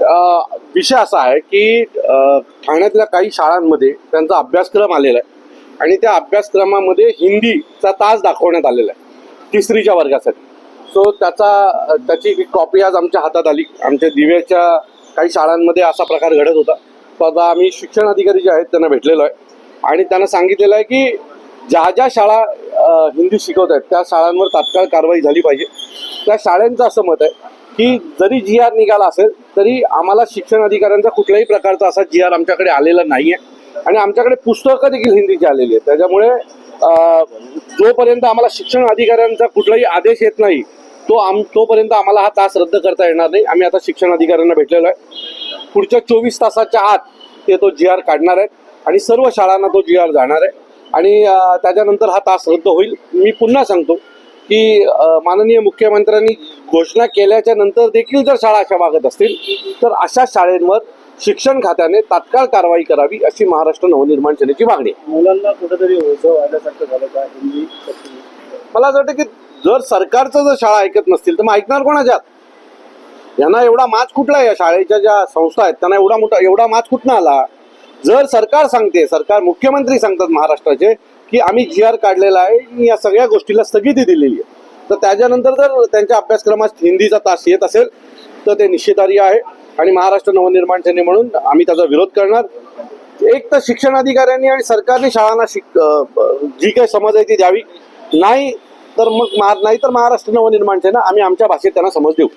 विषय असा आहे की ठाण्यातल्या काही शाळांमध्ये त्यांचा अभ्यासक्रम आलेला आहे. आणि त्या अभ्यासक्रमामध्ये हिंदीचा तास दाखवण्यात आलेला आहे तिसरीच्या वर्गासाठी. सो त्याचा त्याची एक कॉपी आज आमच्या हातात आली. आमच्या दिव्याच्या काही शाळांमध्ये असा प्रकार घडत होता. तो आता आम्ही शिक्षण अधिकारी जे आहेत त्यांना भेटलेलो आहे. आणि त्यांना सांगितलेलं आहे की ज्या ज्या शाळा हिंदी शिकवत आहेत त्या शाळांवर तात्काळ कारवाई झाली पाहिजे. त्या शाळांचं असं मत आहे की जरी जी आर निघाला असेल तरी आम्हाला शिक्षण अधिकाऱ्यांचा कुठल्याही प्रकारचा असा जी आर आमच्याकडे आलेला नाही आहे आणि आमच्याकडे पुस्तकं देखील हिंदीची आलेली आहेत. त्याच्यामुळे जोपर्यंत आम्हाला शिक्षण अधिकाऱ्यांचा कुठलाही आदेश येत नाही तो आम तोपर्यंत आम्हाला हा तास रद्द करता येणार नाही. आम्ही आता शिक्षण अधिकाऱ्यांना भेटलेलो आहे. पुढच्या चोवीस तासाच्या आत ते तो जी आर काढणार आहेत आणि सर्व शाळांना तो जी आर जाणार आहे. आणि त्याच्यानंतर हा तास रद्द होईल. मी पुन्हा सांगतो की माननीय मुख्यमंत्र्यांनी घोषणा केल्याच्यानंतर देखील जर शाळा अशा वागत असतील तर अशा शाळेंवर शिक्षण खात्याने तात्काळ कारवाई करावी अशी महाराष्ट्र नवनिर्माण सेनेची मागणी मुलांना कुठेतरी झालं का? हिंदी? मला असं वाटतं की जर सरकारचं जर शाळा ऐकत नसतील तर मग ऐकणार कोणाच्यात यांना एवढा माच कुठला या शाळेच्या ज्या संस्था आहेत त्यांना एवढा मोठा एवढा माच कुठनं आला? जर सरकार सांगते सरकार मुख्यमंत्री सांगतात महाराष्ट्राचे की आम्ही जी आर काढलेला आहे या सगळ्या गोष्टीला स्थगिती दिलेली आहे. तर त्याच्यानंतर जर त्यांच्या अभ्यासक्रमात हिंदीचा तास येत असेल तर ते निषेधार्ह आहे. आणि महाराष्ट्र नवनिर्माण सेने म्हणून आम्ही त्याचा विरोध करणार. एक तर शिक्षण अधिकाऱ्यांनी आणि सरकारने शाळांना शिक जी काही समज आहे ती द्यावी. नाही तर मग नाही तर महाराष्ट्र नवनिर्माण सेना आम्ही आमच्या भाषेत त्यांना समज देऊ.